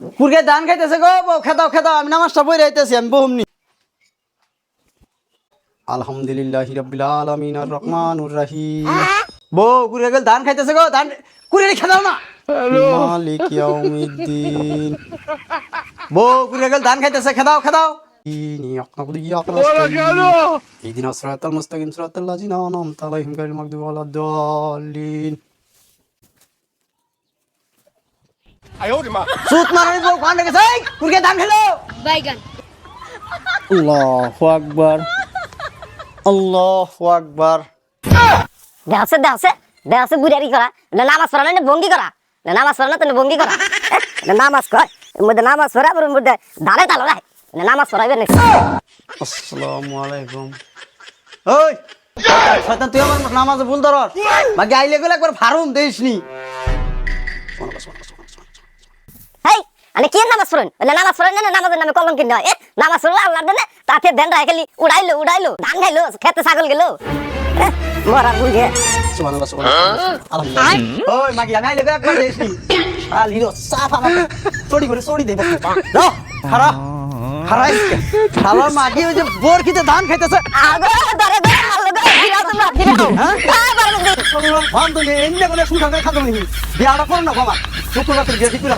পুরকে ধান খাইতেছে গো বউ খেদাও খেদাও আমি নামাজটা বই রাইতেছি আমি বহুমনি আলহামদুলিল্লাহ রবিল রহমানুর বউ গেল ধান খাইতেছে গো ধান কুরে খেদাও না। মালিক ইয়াউমিদ্দিন। বউ গেল ধান খাইতেছে খেদাও খেদাও। ইদিন আসরাতাল মুস্তাকিম সিরাতাল লাযিনা আনআমতা আলাইহিম মাগদুবি সুত মারানি বউ গেছে এই, কুরকে ধান খেলো। বাইগান। আল্লাহু আকবার। আল্লাহু আকবার। দেহসে দেহসে বুড়ারি করা। না নামাজ পড়া না ভঙ্গি করা। না নামাজ পড়া না তো ভঙ্গি করা। না নামাজ কয় এর মধ্যে নামাজ পড়া এর মধ্যে দাঁড়ে তালো রায় না নামাজ পড়াইবে না আসসালামু আলাইকুম। ওই শয়তান তুই আমার নামাজে ভুল ধরস। বাকি আইলে গেলে একবার ফারুম দেইসনি। হেই আনে কি নামাজ পড়েন? নামাজ পড়েন না নামাজের নামে কলম কিনে হয় নামাজ পড়ল আল্লাহর দেনে তাতে দেন রায় খালি উড়াইলো উড়াইলো ধান খাইলো খেতে ছাগল গেলো। এ, মরা বুঝে সুবহানাল্লাহ সুবহানাল্লাহ। আলহামদুলিল্লাহ। ওই মাগি আমি আইলে গেলে একবার দেইসনি আল হিরো সাফ চড়ি করে চড়ি দেব দাও খারা খারাই শালার মাগি ওই যে বোর খেতে ধান খাইতেছে। আগো ধরে ধরে আল্লাহ ধরে ফিরাও তোমরা ফিরাও হ্যাঁ? বারো দিন এমনি করে সুখা করে খাতো বিয়াটা করো না বাবা শুক্রবার তুই বিয়ে ঠিক করে